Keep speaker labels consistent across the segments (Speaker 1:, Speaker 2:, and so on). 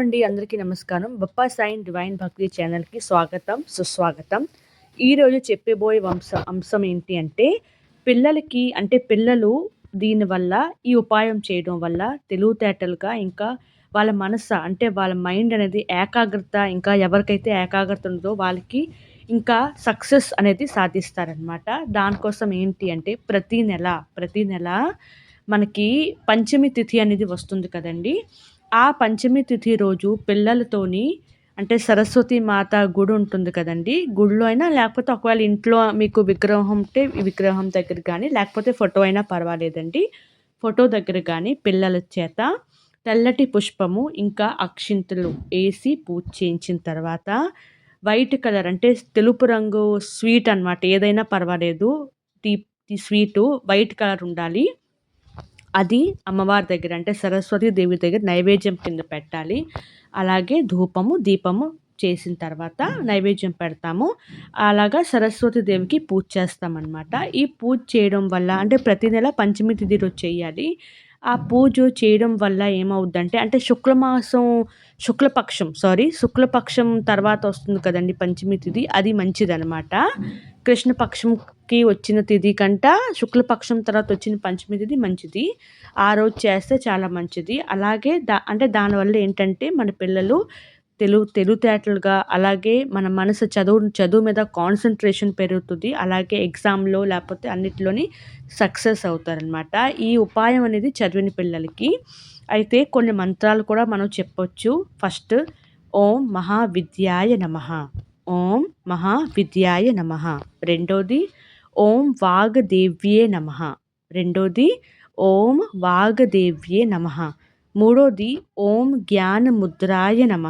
Speaker 1: అండి అందరికీ నమస్కారం. బప్పా సైన్ డివైన్ భక్తి ఛానల్కి స్వాగతం సుస్వాగతం. ఈరోజు చెప్పబోయే వంశ అంశం ఏంటి అంటే పిల్లలకి అంటే పిల్లలు దీనివల్ల ఈ ఉపాయం చేయడం వల్ల తెలివితేటలుగా ఇంకా వాళ్ళ మనస్సు అంటే వాళ్ళ మైండ్ అనేది ఏకాగ్రత ఇంకా ఎవరికైతే ఏకాగ్రత ఉందో వాళ్ళకి ఇంకా సక్సెస్ అనేది సాధిస్తారనమాట దానికోసం ఏంటి అంటే ప్రతి నెల ప్రతి నెల మనకి పంచమి తిథి అనేది వస్తుంది కదండి. ఆ పంచమి తిథి రోజు పిల్లలతోని అంటే సరస్వతి మాత గుడి ఉంటుంది కదండి. గుడిలో అయినా లేకపోతే ఒకవేళ ఇంట్లో మీకు విగ్రహం ఉంటే విగ్రహం దగ్గర కానీ లేకపోతే ఫోటో అయినా పర్వాలేదండి. ఫోటో దగ్గర కానీ పిల్లల చేత తెల్లటి పుష్పము ఇంకా అక్షింతలు వేసి పూజ చేయించిన తర్వాత వైట్ కలర్ అంటే తెలుపు రంగు స్వీట్ అనమాట ఏదైనా పర్వాలేదు. తీ స్వీటు వైట్ కలర్ ఉండాలి. అది అమ్మవారి దగ్గర అంటే సరస్వతి దేవి దగ్గర నైవేద్యం కింద పెట్టాలి. అలాగే ధూపము దీపము చేసిన తర్వాత నైవేద్యం పెడతాము. అలాగా సరస్వతి దేవికి పూజ చేస్తామన్నమాట. ఈ పూజ చేయడం వల్ల అంటే ప్రతి నెల పంచమి తిథి రోజు చేయాలి. ఆ పూజ చేయడం వల్ల ఏమవుద్దంటే అంటే శుక్లమాసం శుక్లపక్షం సారీ శుక్లపక్షం తర్వాత వస్తుంది కదండి పంచమి తిథి అది మంచిదనమాట కి వచ్చిన తిథి కంట శుక్లపక్షం తర్వాత వచ్చిన పంచమి తిథి మంచిది. ఆ రోజు చేస్తే చాలా మంచిది. అలాగే దా అంటే దానివల్ల ఏంటంటే మన పిల్లలు తెలుగు తెలుగుతేటలుగా అలాగే మన మనసు చదువు చదువు మీద కాన్సన్ట్రేషన్ పెరుగుతుంది. అలాగే ఎగ్జామ్లో లేకపోతే అన్నిటిలోని సక్సెస్ అవుతారనమాట ఈ ఉపాయం అనేది చదివిన పిల్లలకి. అయితే కొన్ని మంత్రాలు కూడా మనం చెప్పొచ్చు. ఫస్ట్ ఓం మహావిద్యాయ నమ. ఓం మహావిద్యాయ నమ. రెండోది ఓం వాగదేవ్యే నమ. రెండోది ఓం వాగదేవ్యే నమ. మూడోది ఓం జ్ఞానముద్రాయ నమ.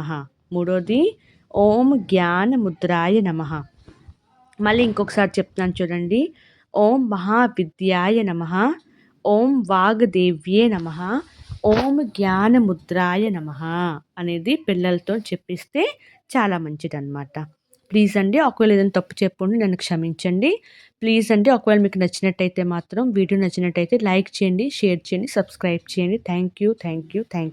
Speaker 1: మూడోది ఓం జ్ఞానముద్రాయ నమ. మళ్ళీ ఇంకొకసారి చెప్తున్నాను చూడండి. ఓం మహావిద్యాయ నమ. ఓం వాగదేవ్యే నమ. ఓం జ్ఞానముద్రాయ నమ అనేది పిల్లలతో చెప్పిస్తే చాలా మంచిదన్నమాట. ప్లీజ్ అండి ఒకవేళ ఏదైనా తప్పు చెప్పండి నన్ను క్షమించండి. ప్లీజ్ అండి ఒకవేళ మీకు నచ్చినట్టయితే మాత్రం వీడియో నచ్చినట్టయితే లైక్ చేయండి షేర్ చేయండి సబ్స్క్రైబ్ చేయండి. Thank you thank you thank you.